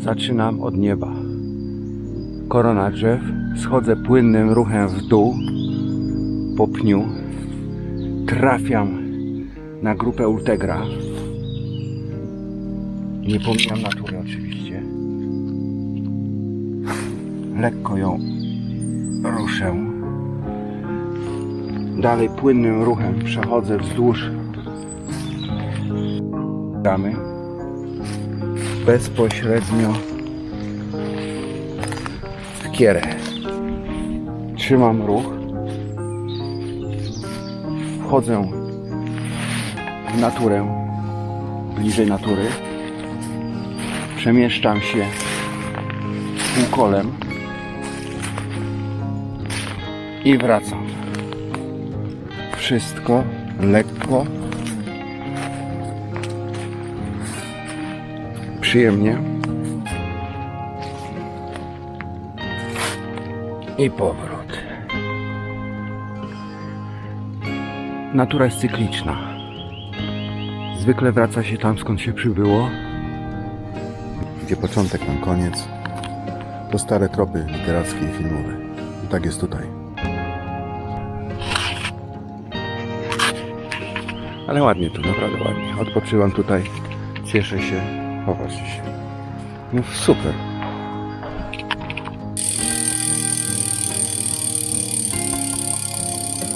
Zaczynam od nieba. Korona drzew. Schodzę płynnym ruchem w dół po pniu. Trafiam na grupę Ultegra. Nie pomijam natury oczywiście. Lekko ją ruszę. Dalej płynnym ruchem przechodzę wzdłuż ramy. Bezpośrednio w kierę. Trzymam ruch. Wchodzę w naturę, bliżej natury. Przemieszczam się półkolem i wracam. Wszystko lekko, przyjemnie i powrót. Natura jest cykliczna. Zwykle wraca się tam, skąd się przybyło. Gdzie początek, tam koniec. To stare tropy literackie i filmowe. I tak jest tutaj. Ale ładnie tu, naprawdę ładnie. Odpoczywam tutaj, cieszę się. Popatrzcie się. No super.